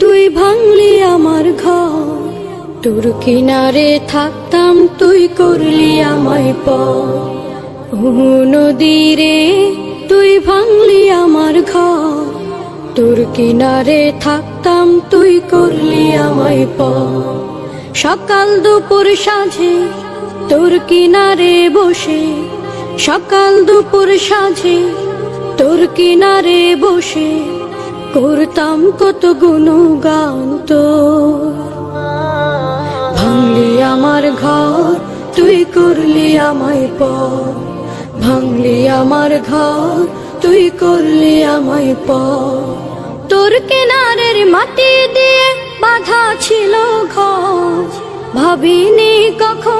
তুই আমার তোর কিনারে থাকতাম, তুই করলি আমায় নদী রে, তুই ভাঙলি আমার ঘর। তোর কিনারে থাকতাম, তুই করলি আমায় প সকাল দুপুর সাঁঝে তোর কিনারে বসে সকাল দুপুর সাঁঝে তোর কিনারে বসে করতাম কত গুণগান তো ভাঙলি আমার ঘর, তুই করলি আমায় প ভাঙলি আমার ঘর, তুই করলি আমায় প তোর কেনারের মাটি দিয়ে বাধা ছিল ঘর। ভাবিনি কখনো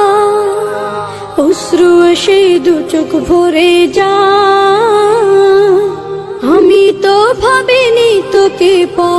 এসে দু চোখ ভরে যা। আমি তো ভাবিনি তোকে পা